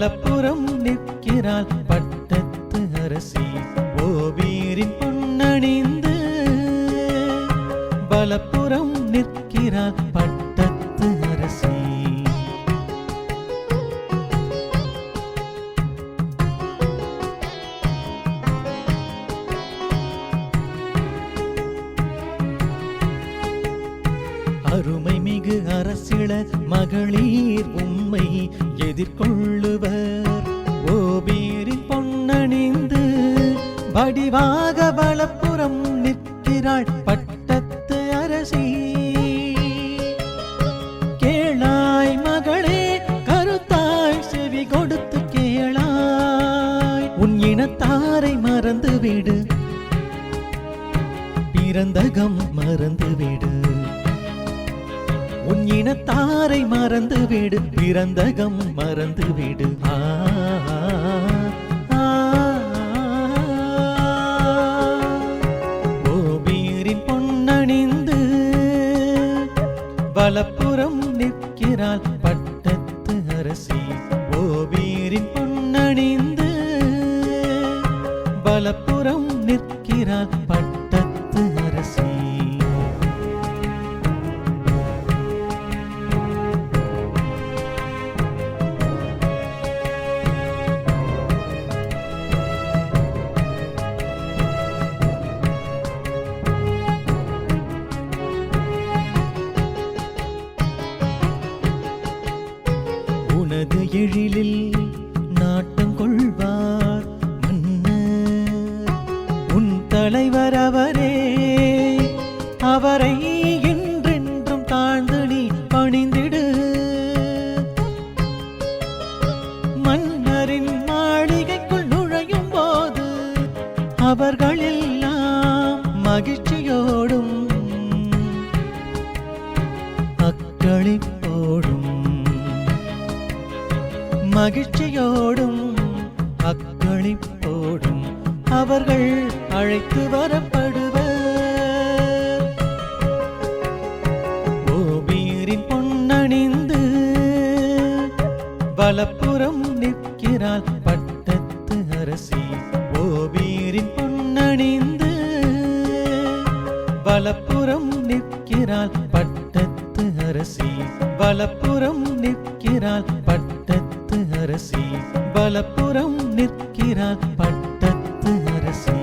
வலப்புறம் நிற்கிறாள் பட்டத்து அரசி. ஓவீரின் பொன்னணிந்து வலப்புறம் நிற்கிறாள் பட்டத்து அரசி. அருமை மிகு அரசிட மகளிர் உண்மை எதிர்கொள்ளுவர் வடிவாக வலப்புறம் நிற்கிறாள் பட்டத்து அரசி. கேளாய் மகளே கருத்தாய் செவி கொடுத்து கேளாய். உன் இனத்தாரை மறந்துவிடு பிறந்தகம் மறந்துவிடு உன் இனத்தாரை மறந்துவிடு பிறந்தகம் மறந்துவிடு ஆ, வலப்புறம் நிற்கிறாள். பட்டத்து அரசி ஓவீரின் பொன்னணிந்து. வலப்புறம் உனது எழிலில் நாட்டம் கொள்வார் மன்னர். உன் தலைவர் அவரே அவரை என்றென்றும் தாழ்ந்து நீ பணிந்திடு. மன்னரின் மாளிகைக்குள் நுழையும் போது அவர்கள் எல்லாம் மகிழ்ச்சியோடும் அக்களிப்போடும். மகிழ்ச்சியோடும் அக்களிப்போடும் அவர்கள் அழைத்து வரப்படுவர். ஓவீரின் பொன்னணிந்து வலப்புறம் நிற்கிறாள் பட்டத்து அரசி. ஓவீரின் பொன்னணிந்து வலப்புறம் நிற்கிறாள் பட்டத்து அரசி. வலப்புறம் நிற்கிறாள் பட்ட அரசி பலப்புறம் நிற்கிறார் பட்டத்து அரசி.